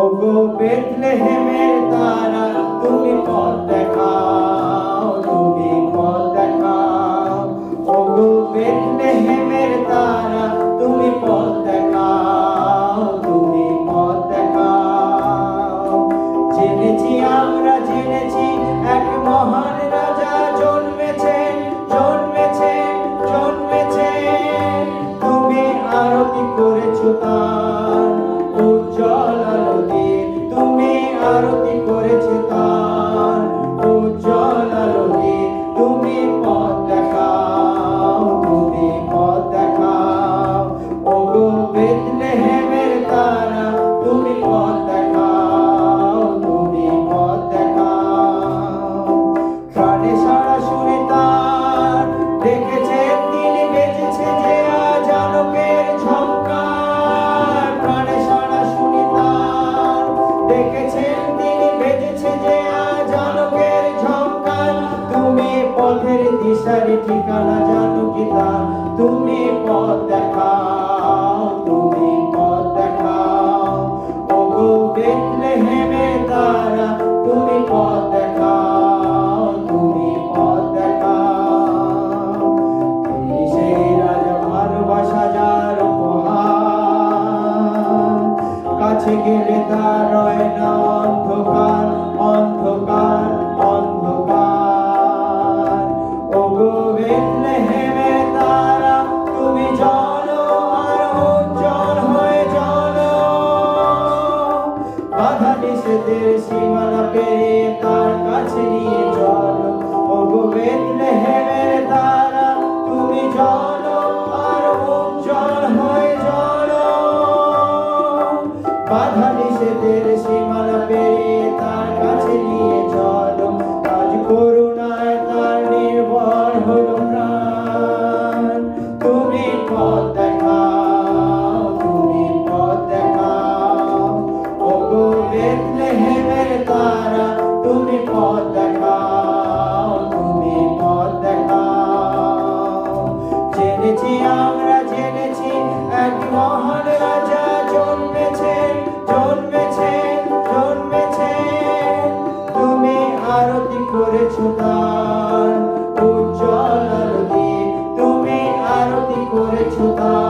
ওগো বেথলেহেমের তারা, তুমি পথ দেখাও, তুমি পথ দেখাও। ওগো বেথলেহেমের তারা, তুমি পথ দেখাও, তুমি পথ জেনেছি আমরা, জেনেছি এক মহান দিশারি ঠিকানা জানো কি তা? তুমি পথ দেখাও, তুমি পথ দেখাও। ওগো বেথলেহেমে তারা, তুমি পথ দেখাও, তুমি পথ দেখাও। সেই রাজা ভালোবাসা যার উপহার? কাছে গেলে তার অন্ধকার অন্ধকার। বাধা নিষেধের সীমানা পেরিয়ে তার কাছে নিয়ে চলো। তুমি চলো তারা তুমি তুমি পথ জেনেছি আমরা, জেনেছি এক তুমি আরতি করেছ তার, উজ্জ্বল তুমি আরতি করেছ তার।